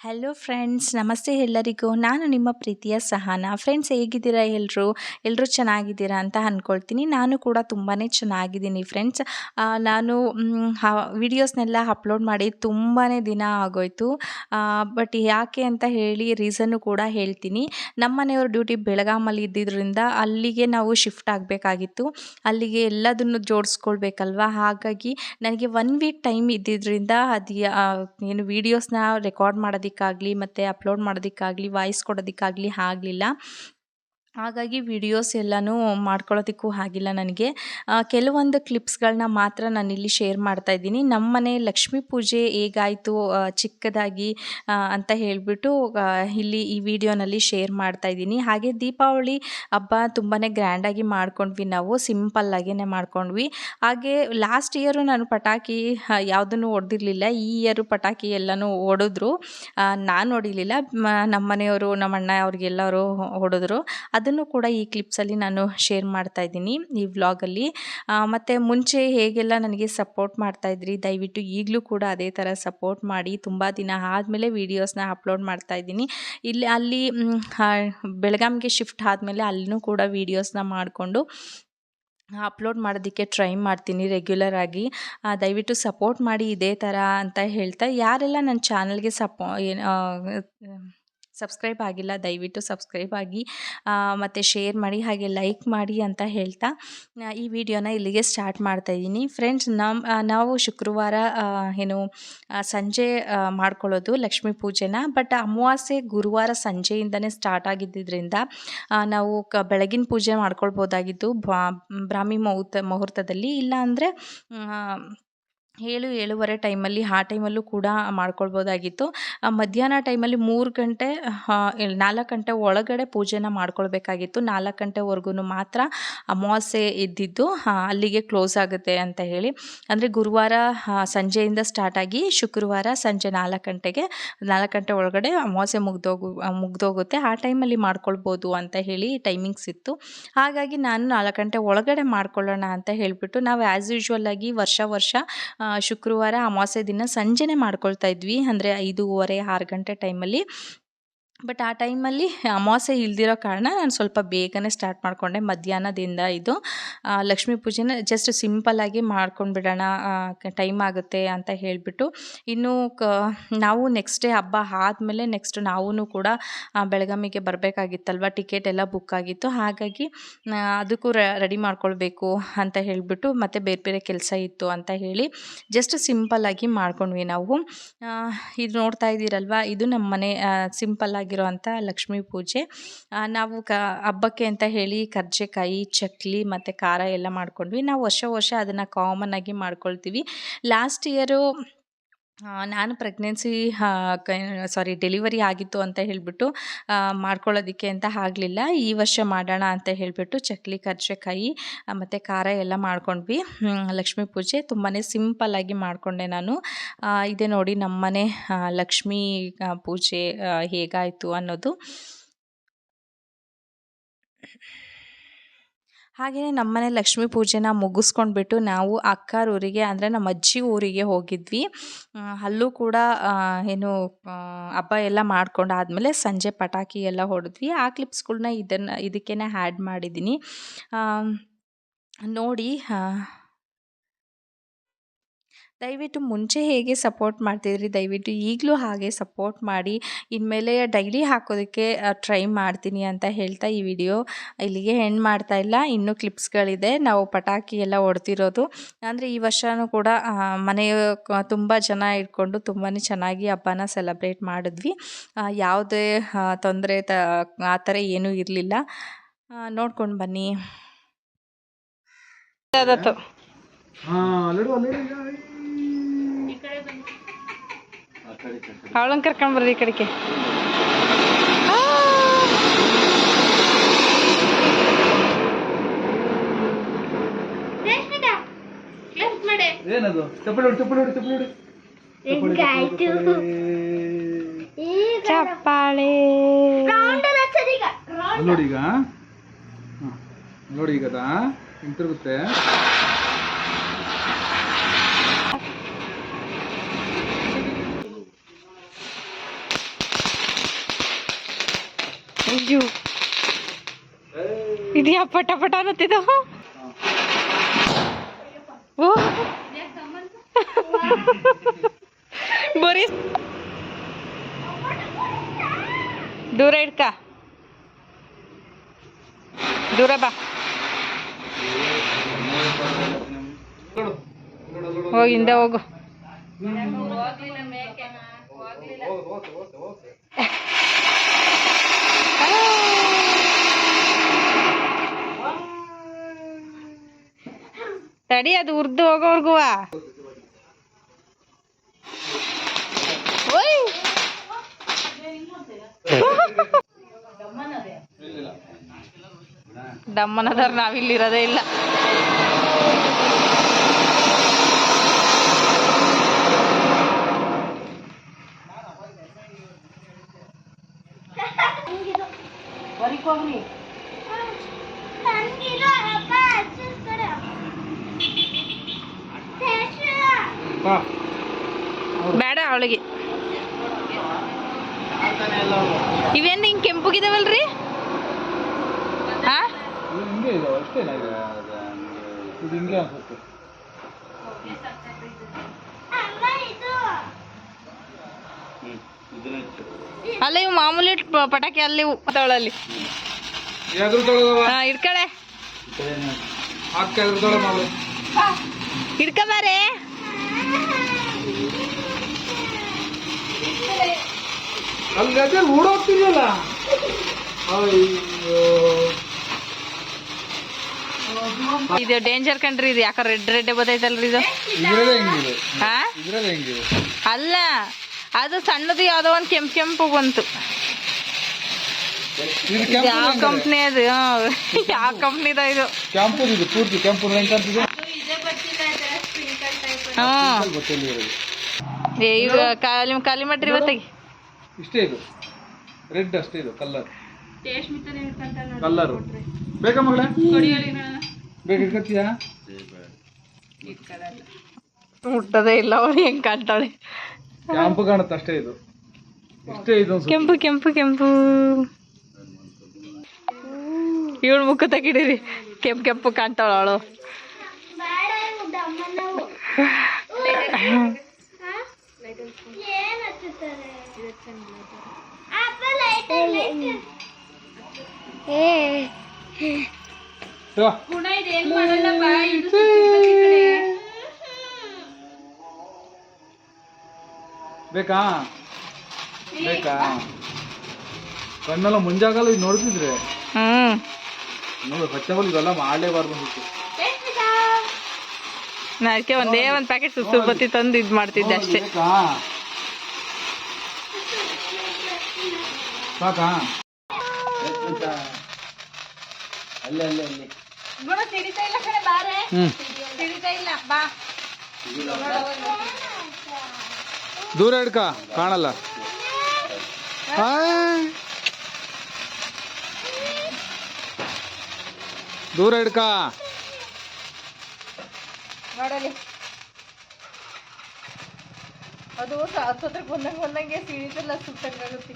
Hello friends ನಮಸ್ತೆ ಎಲ್ಲರಿಗೂ. ನಾನು ನಿಮ್ಮ ಪ್ರೀತಿಯ ಸಹನಾ. ಫ್ರೆಂಡ್ಸ್ ಹೇಗಿದ್ದೀರಾ ಎಲ್ಲರೂ ಎಲ್ಲರೂ ಚೆನ್ನಾಗಿದ್ದೀರಾ ಅಂತ ಅಂದ್ಕೊಳ್ತೀನಿ ನಾನು ಕೂಡ ತುಂಬಾ ಚೆನ್ನಾಗಿದ್ದೀನಿ ಫ್ರೆಂಡ್ಸ್ ನಾನು ವಿಡಿಯೋಸ್ನೆಲ್ಲ ಅಪ್ಲೋಡ್ ಮಾಡಿ ತುಂಬಾ ದಿನ ಆಗೋಯ್ತು. ಬಟ್ ಯಾಕೆ ಅಂತ ಹೇಳಿ ರೀಸನ್ನು ಕೂಡ ಹೇಳ್ತೀನಿ. ನಮ್ಮ ಮನೆಯವ್ರ ಡ್ಯೂಟಿ ಬೆಳಗಾಮಲ್ಲಿ ಇದ್ದಿದ್ದರಿಂದ ಅಲ್ಲಿಗೆ ನಾವು ಶಿಫ್ಟ್ ಆಗಬೇಕಾಗಿತ್ತು. ಅಲ್ಲಿಗೆ ಎಲ್ಲದನ್ನು ಜೋಡಿಸ್ಕೊಳ್ಬೇಕಲ್ವ? ಹಾಗಾಗಿ, ನನಗೆ ಒನ್ ವೀಕ್ ಟೈಮ್ ಇದ್ದಿದ್ದರಿಂದ ಅದು ಏನು ವೀಡಿಯೋಸ್ನ ರೆಕಾರ್ಡ್ ಮಾಡೋದಕ್ಕಾಗಲಿ ಮತ್ತು ಅಪ್ಲೋಡ್ ಮಾಡೋದಕ್ಕಾಗಲಿ ವಾಯ್ಸ್ ಕೊಡೋದಕ್ಕಾಗಲಿ ಆಗಲಿಲ್ಲ. ಹಾಗಾಗಿ ವಿಡಿಯೋಸ್ ಎಲ್ಲನೂ ಮಾಡ್ಕೊಳ್ಳೋದಕ್ಕೂ ಆಗಿಲ್ಲ ನನಗೆ. ಕೆಲವೊಂದು ಕ್ಲಿಪ್ಸ್ಗಳನ್ನ ಮಾತ್ರ ನಾನಿಲ್ಲಿ ಶೇರ್ ಮಾಡ್ತಾ ಇದ್ದೀನಿ. ನಮ್ಮ ಮನೆ ಲಕ್ಷ್ಮೀ ಪೂಜೆ ಹೇಗಾಯಿತು ಚಿಕ್ಕದಾಗಿ ಅಂತ ಹೇಳಿಬಿಟ್ಟು ಇಲ್ಲಿ ಈ ವಿಡಿಯೋನಲ್ಲಿ ಶೇರ್ ಮಾಡ್ತಾ ಇದ್ದೀನಿ. ಹಾಗೆ ದೀಪಾವಳಿ ಹಬ್ಬ ತುಂಬಾ ಗ್ರ್ಯಾಂಡಾಗಿ ಮಾಡ್ಕೊಂಡ್ವಿ ನಾವು ಸಿಂಪಲ್ಲಾಗೇ ಮಾಡ್ಕೊಂಡ್ವಿ. ಹಾಗೆ ಲಾಸ್ಟ್ ಇಯರು ನಾನು ಪಟಾಕಿ ಯಾವುದನ್ನು ಹೊಡೆದಿರಲಿಲ್ಲ ಈ ಇಯರು ಪಟಾಕಿ ಎಲ್ಲನೂ ಹೊಡೆದ್ರು ನಾನು ಹೊಡಿಲಿಲ್ಲ ನಮ್ಮ ಮನೆಯವರು ನಮ್ಮ ಅಣ್ಣ ಅವ್ರಿಗೆಲ್ಲರೂ ಹೊಡೆದ್ರು ಅದನ್ನು ಕೂಡ ಈ ಕ್ಲಿಪ್ಸಲ್ಲಿ ನಾನು ಶೇರ್ ಮಾಡ್ತಾ ಇದ್ದೀನಿ, ಈ ವ್ಲಾಗಲ್ಲಿ ಮತ್ತು ಮುಂಚೆ ಹೇಗೆಲ್ಲ ನನಗೆ ಸಪೋರ್ಟ್ ಮಾಡ್ತಾಯಿದ್ರಿ ದಯವಿಟ್ಟು ಈಗಲೂ ಕೂಡ ಅದೇ ಥರ ಸಪೋರ್ಟ್ ಮಾಡಿ. ತುಂಬ ದಿನ ಆದಮೇಲೆ ವೀಡಿಯೋಸ್ನ ಅಪ್ಲೋಡ್ ಮಾಡ್ತಾ ಇದ್ದೀನಿ. ಇಲ್ಲಿ, ಅಲ್ಲಿ ಬೆಳಗಾಂಗೆ ಶಿಫ್ಟ್ ಆದಮೇಲೆ ಅಲ್ಲಿನೂ ಕೂಡ ವೀಡಿಯೋಸ್ನ ಮಾಡಿಕೊಂಡು ಅಪ್ಲೋಡ್ ಮಾಡೋದಕ್ಕೆ ಟ್ರೈ ಮಾಡ್ತೀನಿ ರೆಗ್ಯುಲರ್ ಆಗಿ. ದಯವಿಟ್ಟು ಸಪೋರ್ಟ್ ಮಾಡಿ ಇದೇ ಥರ ಅಂತ ಹೇಳ್ತಾ, ಯಾರೆಲ್ಲ ನನ್ನ ಚಾನಲ್ಗೆ ಸಪೋ ಸಬ್ಸ್ಕ್ರೈಬ್ ಆಗಿಲ್ಲ, ದಯವಿಟ್ಟು ಸಬ್ಸ್ಕ್ರೈಬ್ ಆಗಿ ಮತ್ತು ಶೇರ್ ಮಾಡಿ, ಹಾಗೆ ಲೈಕ್ ಮಾಡಿ ಅಂತ ಹೇಳ್ತಾ ಈ ವಿಡಿಯೋನ ಇಲ್ಲಿಗೆ ಸ್ಟಾರ್ಟ್ ಮಾಡ್ತಾಯಿದ್ದೀನಿ ಫ್ರೆಂಡ್ಸ್ ನಮ್ಮ ನಾವು ಶುಕ್ರವಾರ ಏನು ಸಂಜೆ ಮಾಡ್ಕೊಳ್ಳೋದು ಲಕ್ಷ್ಮೀ ಪೂಜೆನ, ಬಟ್ ಅಮಾವಾಸ್ಯೆ ಗುರುವಾರ ಸಂಜೆಯಿಂದನೇ ಸ್ಟಾರ್ಟ್ ಆಗಿದ್ದರಿಂದ ನಾವು ಕ, ಬೆಳಗಿನ ಪೂಜೆ ಮಾಡ್ಕೊಳ್ಬೋದಾಗಿತ್ತು ಬ್ರಾಹ್ಮಿ ಮುಹೂರ್ತ, ಮುಹೂರ್ತದಲ್ಲಿ, ಇಲ್ಲ ಅಂದರೆ ಏಳು, ಏಳುವರೆ ಟೈಮಲ್ಲಿ ಆ ಟೈಮಲ್ಲೂ ಕೂಡ ಮಾಡ್ಕೊಳ್ಬೋದಾಗಿತ್ತು. ಮಧ್ಯಾಹ್ನ ಟೈಮಲ್ಲಿ ಮೂರು ಗಂಟೆ ನಾಲ್ಕು ಗಂಟೆ ಒಳಗಡೆ ಪೂಜೆನ ಮಾಡ್ಕೊಳ್ಬೇಕಾಗಿತ್ತು. ನಾಲ್ಕು ಗಂಟೆವರೆಗೂ ಮಾತ್ರ ಅಮಾವಾಸ್ಯೆ ಇದ್ದಿದ್ದು ಅಲ್ಲಿಗೆ ಕ್ಲೋಸ್ ಆಗುತ್ತೆ ಅಂತ ಹೇಳಿ. ಅಂದರೆ ಗುರುವಾರ ಸಂಜೆಯಿಂದ ಸ್ಟಾರ್ಟ್ ಆಗಿ ಶುಕ್ರವಾರ ಸಂಜೆ ನಾಲ್ಕು ಗಂಟೆಗೆ, ನಾಲ್ಕು ಗಂಟೆ ಒಳಗಡೆ ಅಮಾವಾಸ್ಯೆ ಮುಗ್ದೋಗು, ಮುಗ್ದೋಗುತ್ತೆ. ಆ ಟೈಮಲ್ಲಿ ಮಾಡ್ಕೊಳ್ಬೋದು ಅಂತ ಹೇಳಿ ಟೈಮಿಂಗ್ಸ್ ಇತ್ತು. ಹಾಗಾಗಿ ನಾನು ನಾಲ್ಕು ಗಂಟೆ ಒಳಗಡೆ ಮಾಡ್ಕೊಳ್ಳೋಣ ಅಂತ ಹೇಳಿಬಿಟ್ಟು ನಾವು ಆ್ಯಸ್ ಯೂಶ್ವಲ್ ಆಗಿ ವರ್ಷ ವರ್ಷ ಶುಕ್ರವಾರ ಅಮಾವಾಸ್ಯೆ ದಿನ ಸಂಜೆನೆ ಮಾಡ್ಕೊಳ್ತಾ ಇದ್ವಿ. ಅಂದರೆ ಐದೂವರೆ ಆರು ಗಂಟೆ ಟೈಮಲ್ಲಿ ಬಟ್ ಆ ಟೈಮಲ್ಲಿ ಅಮಾವಾಸ್ಯೆ ಇಲ್ದಿರೋ ಕಾರಣ ನಾನು ಸ್ವಲ್ಪ ಬೇಗನೆ ಸ್ಟಾರ್ಟ್ ಮಾಡಿಕೊಂಡೆ. ಮಧ್ಯಾಹ್ನದಿಂದ ಇದು ಲಕ್ಷ್ಮೀ ಪೂಜೆನ ಜಸ್ಟ್ ಸಿಂಪಲ್ಲಾಗಿ ಮಾಡ್ಕೊಂಡ್ಬಿಡೋಣ ಟೈಮ್ ಆಗುತ್ತೆ ಅಂತ ಹೇಳಿಬಿಟ್ಟು. ಇನ್ನು ಕ, ನಾವು ನೆಕ್ಸ್ಟ್ ಡೇ ಹಬ್ಬ ಆದಮೇಲೆ ನೆಕ್ಸ್ಟ್ ನಾವೂ ಕೂಡ ಬೆಳಗಾಮಿಗೆ ಬರಬೇಕಾಗಿತ್ತಲ್ವ? ಟಿಕೆಟ್ ಎಲ್ಲ ಬುಕ್ ಆಗಿತ್ತು. ಹಾಗಾಗಿ ಅದಕ್ಕೂ ರೆಡಿ ಮಾಡ್ಕೊಳ್ಬೇಕು ಅಂತ ಹೇಳಿಬಿಟ್ಟು ಮತ್ತು ಬೇರೆ ಬೇರೆ ಕೆಲಸ ಇತ್ತು ಅಂತ ಹೇಳಿ ಜಸ್ಟ್ ಸಿಂಪಲ್ಲಾಗಿ ಮಾಡ್ಕೊಂಡ್ವಿ ನಾವು. ಇದು ನೋಡ್ತಾ ಇದ್ದೀರಲ್ವ? ಇದು ನಮ್ಮ ಮನೆ ಸಿಂಪಲ್ಲಾಗಿ ಆಗಿರೋವಂಥ ಲಕ್ಷ್ಮೀ ಪೂಜೆ. ನಾವು ಕ, ಹಬ್ಬಕ್ಕೆ ಅಂತ ಹೇಳಿ ಕರ್ಜೆಕಾಯಿ, ಚಕ್ಲಿ ಮತ್ತು ಖಾರ ಎಲ್ಲ ಮಾಡ್ಕೊಂಡ್ವಿ. ನಾವು ವರ್ಷ ವರ್ಷ ಅದನ್ನು ಆಗಿ ಮಾಡ್ಕೊಳ್ತೀವಿ. ಲಾಸ್ಟ್ ಇಯರು ನಾನು ಪ್ರೆಗ್ನೆನ್ಸಿ ಸಾರಿ ಡೆಲಿವರಿ ಆಗಿತ್ತು ಅಂತ ಹೇಳಿಬಿಟ್ಟು ಮಾಡ್ಕೊಳ್ಳೋದಕ್ಕೆ ಅಂತ ಆಗಲಿಲ್ಲ. ಈ ವರ್ಷ ಮಾಡೋಣ ಅಂತ ಹೇಳಿಬಿಟ್ಟು ಚಕ್ಲಿ, ಕರ್ಜೆಕಾಯಿ ಮತ್ತು ಖಾರ ಎಲ್ಲ ಮಾಡ್ಕೊಂಡ್ವಿ. ಲಕ್ಷ್ಮೀ ಪೂಜೆ ತುಂಬಾ ಸಿಂಪಲ್ಲಾಗಿ ಮಾಡಿಕೊಂಡೆ ನಾನು. ಇದೇ ನೋಡಿ ನಮ್ಮನೆ ಲಕ್ಷ್ಮೀ ಪೂಜೆ ಹೇಗಾಯಿತು ಅನ್ನೋದು. ಹಾಗೆಯೇ ನಮ್ಮನೆ ಲಕ್ಷ್ಮೀ ಪೂಜೆನ ಮುಗಿಸ್ಕೊಂಡ್ಬಿಟ್ಟು ನಾವು ಅಕ್ಕಾರ ಊರಿಗೆ ಅಂದರೆ ನಮ್ಮ ಅಜ್ಜಿ ಊರಿಗೆ ಹೋಗಿದ್ವಿ. ಅಲ್ಲೂ ಕೂಡ ಏನು ಹಬ್ಬ ಎಲ್ಲ ಮಾಡ್ಕೊಂಡಾದ್ಮೇಲೆ ಸಂಜೆ ಪಟಾಕಿ ಎಲ್ಲ ಹೊಡೆದ್ವಿ. ಆ ಕ್ಲಿಪ್ಸ್ಗಳನ್ನ ಇದನ್ನು ಇದಕ್ಕೇ ಆ್ಯಡ್ ಮಾಡಿದ್ದೀನಿ. ನೋಡಿ ದಯವಿಟ್ಟು ಮುಂಚೆ ಹೇಗೆ ಸಪೋರ್ಟ್ ಮಾಡ್ತಿದ್ರಿ? ದಯವಿಟ್ಟು ಈಗಲೂ ಹಾಗೆ ಸಪೋರ್ಟ್ ಮಾಡಿ. ಇನ್ಮೇಲೆ ಡೈಲಿ ಹಾಕೋದಕ್ಕೆ ಟ್ರೈ ಮಾಡ್ತೀನಿ ಅಂತ ಹೇಳ್ತಾ ಈ ವಿಡಿಯೋ ಇಲ್ಲಿಗೆ ಹೆಣ್ಣು ಮಾಡ್ತಾ ಇಲ್ಲ. ಇನ್ನೂ ಕ್ಲಿಪ್ಸ್ಗಳಿದೆ ನಾವು ಪಟಾಕಿ ಎಲ್ಲ ಹೊಡ್ತಿರೋದು ಅಂದರೆ ಈ ವರ್ಷವೂ ಕೂಡ ಮನೆಯ ತುಂಬ ಜನ ಇಟ್ಕೊಂಡು ತುಂಬಾ ಚೆನ್ನಾಗಿ ಹಬ್ಬನ ಸೆಲೆಬ್ರೇಟ್ ಮಾಡಿದ್ವಿ. ಯಾವುದೇ ತೊಂದರೆ ತ ಆ ಥರ ಏನೂ ಇರಲಿಲ್ಲ. ನೋಡ್ಕೊಂಡು ಬನ್ನಿ. ಅವಳನ್ನ ಕರ್ಕೊಂಬರ್ರಿ ಈ ಕಡೆಗೆ. ಏನದು? ಚಪ್ಪಲಿ ಹೊಡಿ ಚಪ್ಪಲಿ ಹೊಡಿ ಚಪ್ಪಲಿ ಹೊಡಿ. ಚಪ್ಪಾಳೆ. ನೋಡಿ ಈಗ. ನೋಡಿ ಈಗದ? ಹಿಂತಿರುಗುತ್ತೆ. ಅಯ್ಯೋ. ಇದೆಯಾ ಪಟ ಪಟ ಅನ್ನತ್ತಿದ ಬರೀ ದೂರ ಇಡ್ಕ. ದೂರ ಬಾ. ಹೋಗಿ ಹಿಂದೆ ಹೋಗು. ಹೋಗಿ ಹಿಂದೆ ಹೋಗು ಹೋಗು ಹೋಗು ಹೋಗು ಹೋಗು ತಡಿ ಅದು ಉರ್ದು ಹೋಗೋರ್ಗುವ ದಮ್ಮನದವ್ರು ನಾವಿಲ್ಲಿರೋದೇ ಇಲ್ಲ. ಬೇಡ ಅವಳಿಗೆ. ಇವೇನು ಹಿಂಗೆ ಕೆಂಪುಗಿದಾವಲ್ರಿ ಹಾ ಅಲ್ಲ ಇವು ಮಾಮೂಲಿ ಪಟಾಕಿ ಅಲ್ಲಿ ತಗೊಳ್ಳಲ್ಲಿ ಯಾವ್ದ್ರ ತೊಗೊಳಗವ ಹಾ ಇಡ್ಕಳೆ ಗದ್ದೆ ಓಡೋಗ್ತಿದ್ಯಲ್ಲ ಅಯ್ಯೋ. ಇದು ಡೇಂಜರ್ ಕಂಡ್ರಿ ಇದು ಯಾಕ ರೆಡ್ ರೆಡ್ ಬದೈತಲ್ರಿ ಇದು? ಹಾ? ಅಲ್ಲ ಅದು ಸಣ್ಣದು ಯಾವ್ದೋ ಒಂದು ಕೆಂಪು ಕೆಂಪು ಬಂತು. ಯಾವ ಕಂಪ್ನಿ ಅದು? ಯಾವ ಕಂಪ್ನಿದ ಇದು? ಕೆಂಪು ಇದು ಪೂರ್ತಿ ಕೆಂಪು ಹ್ಞೂ ಕಾಲಿ ಖಾಲಿ ಮಾಡ್ರಿ ಇವತ್ತಿಗೆ ಇಷ್ಟೇ ಇದು? ರೆಡ್ ಅಷ್ಟೇ ಇದು ಕಲ್ಲರ್ ಕಲ್ಲರ್ ಬೇಕಾ ಮಗಳೇ? ಬೇಕು ಇಟ್ಕೊತೀಯಾ? ಮುಟ್ಟದೇ ಇಲ್ಲ ಅವಳು ಹೆಂಗ್ ಕಾಣ್ತಾಳೆ. ಕೆಂಪು ಕಾಣುತ್ತೆ ಅಷ್ಟೇ ಇದು. ಇಷ್ಟೇ ಇದು ಕೆಂಪು ಕೆಂಪು ಕೆಂಪು. ಇವಳು ಮುಖ ತೆಗಿಡಿರಿ. ಕೆಂಪು ಕೆಂಪು ಕಾಣ್ತಾಳ ಅವಳು. ತಗೋ. ಬೇಕಾ? ಬೇಕಾ? ಕಣ್ಣೆಲ್ಲ ಮುಂಜಾಗಲ್ಲ ಇದು ನೋಡ್ತಿದ್ರೆ? ಹ್ಮ್ ನೋಡಿ ಹಚ್ಚಬಲ್ ಇದೆಲ್ಲ ಮಾಡಲೇಬಾರ್ದು ಅಂದಿತ್ತು ನಾ ಅದಕ್ಕೆ ಒಂದೇ ಒಂದ್ ಪ್ಯಾಕೆಟ್ ಸುಸು ಬತ್ತಿ ತಂದು ಇದ್ ಮಾಡ್ತಿದ್ದೆ ಅಷ್ಟೇ. ಬೇಕಾ? ಸಾಕಾ ಅಲ್ಲೇ ಅಲ್ಲೇ ಅಲ್ಲೇ. ಹ್ಮ್. ದೂರ ಹಿಡ್ಕ ಕಾಣಲ್ಲ. ದೂರ ಹಿಡ್ಕ. ನೋಡಲಿ. ಅದು ಹತ್ತತ್ರ ಬಂದಂಗೆ ಬಂದಂಗೆ ಸಿಡಿತಲ್ಲ ಸುಟ್ಟಂಗಾಗುತ್ತೆ.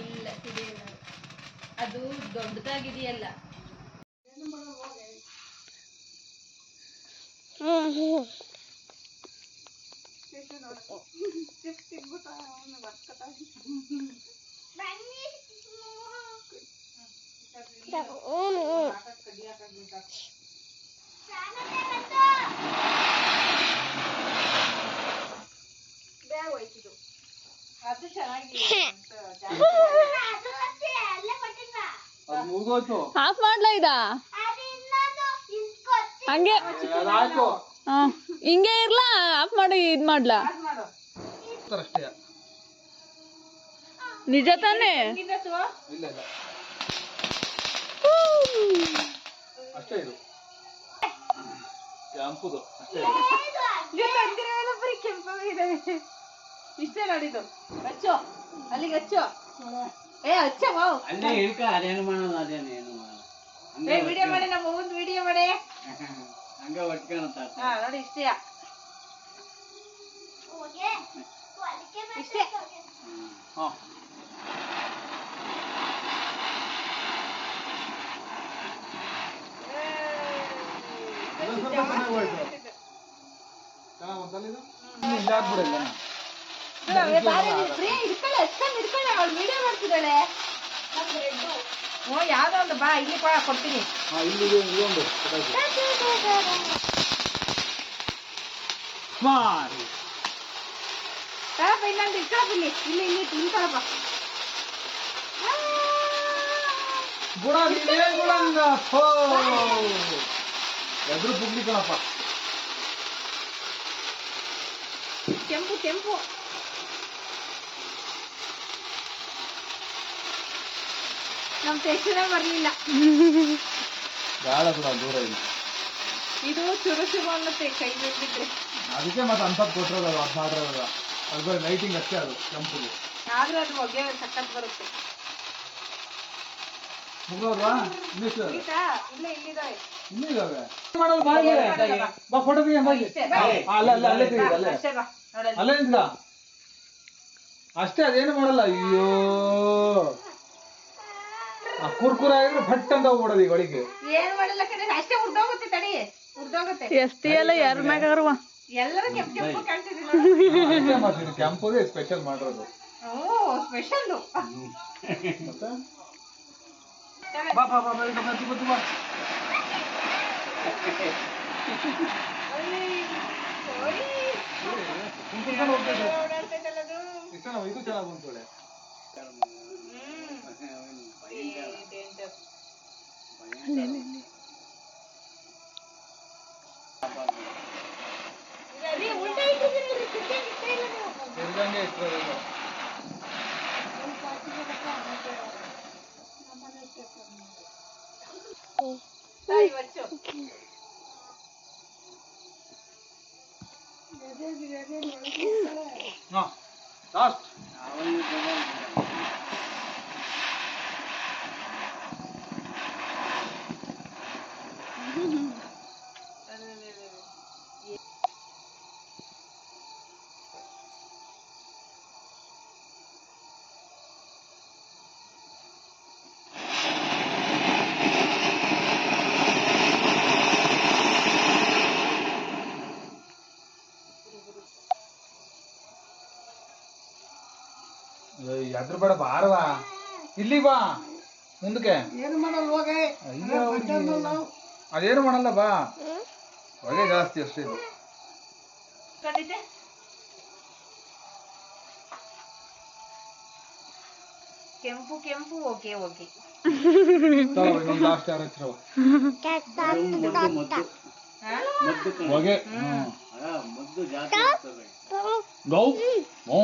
ಇಲ್ಲ ಸಿಡಿಯಲ್ಲ ಅದು ದೊಡ್ಡದಾಗಿದೆಯಲ್ಲ. ಅದು ಚೆನ್ನಾಗಿದೆ ಅದು ಮುಗ್ದೋಯ್ತು. ಆಫ್ ಮಾಡ್ಲಾ ಇದ? ಹಂಗೆ. ಅದಾಯ್ತು. ಹಾ. ಹಿಂಗೆ ಇರ್ಲಾ? ಆಫ್ ಮಾಡಿ ಇದ್ ಮಾಡ್ಲಾ? ಅಷ್ಟೇ. ನಿಜ ತಾನೆ? ಇಲ್ಲ ಇಲ್ಲ. ಅಷ್ಟೇ ಇದು. ಕೆಂಪುದು. ಅಷ್ಟೇ. ಇದು. ಇಷ್ಟೇ ನೋಡಿದ್ದು ಹಚ್ಚು. ಅಲ್ಲಿಗೆ ಹಚ್ಚು. ಏ ಹಚ್ಚ ಬಾವು ಅಲ್ಲೇ ಹಿಡ್ಕ ಅದೇನು ಮಾಡೋದು ಅದೇನು ಏನು ಏ ವಿಡಿಯೋ ಮಾಡಿ ನಮ್ಮ ಮುಂದ್ ವಿಡಿಯೋ ಮಾಡಿ. ಹಂಗ ಒಟ್ಕೊಳತ್ತ ಹಾ ನೋಡಿ ಇಷ್ಟೇ. ಇಷ್ಟೇ. ಹಾ. ಚೆನ್ನಾಗಿ ಬಂತಲ್ಲ ಇದು? ಇಲ್ಲಿ ಆಗ್ಬಿಡಲ್ಲ ಹ್ಞೂ ಯಾವುದೋ ಒಂದು ಬಾ ಇಲ್ಲಿ ಕೂಡ ಕೊಡ್ತೀನಿ ಹಾ ಇಲ್ಲಿ ಇದು ಇದೊಂದು ಪಟಾಕಿ. ಸ್ಮಾರ್ಟ್ ತರಪ್ಪ ಇನ್ನೊಂದು ಇಟ್ಕೊಳಪ್ಪ ಇಲ್ಲಿ ಇಲ್ಲಿ ಇಲ್ಲಿ ಇಲ್ಲಿ ತರಪ್ಪ ಗುಡ ನೀನೇ ಗುಡಂಗ ಥೋ ಎದುರು ಪುಗ್ಲಿ ಕಣಪ್ಪ ಕೆಂಪು ಕೆಂಪು ನಮ್ ಟೆಕ್ಷನೇ ಬರ್ಲಿಲ್ಲ. ಬೇಡ ದೂರ ಇಲ್ಲ ಇದು ಚುರು ಚುರು ಅನ್ನತ್ತೆ ಕೈ ಬಿಟ್ಟಿದ್ರೆ ಅದಕ್ಕೆ ಮತ್ತೆ ಅಂಥದ್ದು ಕೊಟ್ಟಿರೋದು ಅದು ಮಾಡಿರೋದು ಅದು ಬರೀ ಲೈಟಿಂಗ್ ಅಷ್ಟೇ ಅದು ಕೆಂಪುಗೆ ಆದ್ರೆ ಅದು ಹೊಗೆ ಸಖತ್ ಬರುತ್ತೆ. ಇನ್ನಿಷ್ಟು ಗೀತಾ ಇಲ್ಲೇ ಇನ್ನೂ ಇದಾವೆ. ಬಾ ಫೋಟೋ ತೆಗಿ. ಅಲ್ಲ ಅಲ್ಲ ಅಲ್ಲೇ ತೆಗಿ ಅಲ್ಲೇ. ಅಷ್ಟೇ ಬಾ. ನೋಡಲ್ಲಿ ಅಲ್ಲೇ ನಿಂತ್ಕ. ಅಷ್ಟೇ ಅದೇನು ಮಾಡಲ್ಲ? ಅಯ್ಯೋ. ಆ ಕುರ್ಕುರ ಆಗಿದ್ರೆ ಭಟ್ ಅಂತ ಹೋಗ್ಬಿಡೋದು ಈಗ ಒಳಗೆ ಏನ್ ಮಾಡಲ್ಲ ಕಣೆ ಅಷ್ಟೇ ಉರ್ದೋಗುತ್ತೆ ತಡಿ ಉರ್ದೋಗುತ್ತೆ ಎಷ್ಟಿ ಎಲ್ಲ ಯಾರ ಮ್ಯಾಗಾರವ ಎಲ್ಲರೂ ಕೆಂಪು ಕೆಂಪು ಕಾಣ್ತಿದೆ ನೋಡಿ ಅಷ್ಟೇ ಮಾಡ್ತೀನಿ ಕೆಂಪುದೇ ಸ್ಪೆಷಲ್ ಮಾಡಿರೋದು ಓ ಸ್ಪೆಷಲ್ ಮತ್ತೆ ಬಾ ಬಾ ಬಾ ಬಾ ಈಗ ಬಾ, ಬಾ, ಬಾ. ಕುಂತ್ಕೊಂಡು ಹೋಗ್ತಾ ಇದೆ. ಇದು ಚೆನ್ನಾಗಿ ಬಂತು లే లాస్ట్ ಬೇಡ ಬಾರವಾ ಇಲ್ಲಿ ಬಾ ಮುಂದಕ್ಕೆ. ಏನು ಮಾಡಲ್ಲ ಹೋಗೆ. ಅದೇನು ಮಾಡಲ್ಲ ಬಾ. ಹೊಗೆ ಜಾಸ್ತಿ ಅಷ್ಟೇ ಇದು. ಕೆಂಪು ಕೆಂಪು ಓಕೆ ಓಕೆ. ಲಾಸ್ಟ್ ಯಾರ. ಹೊಗೆ. ಗೌ. ಹ್ಞೂ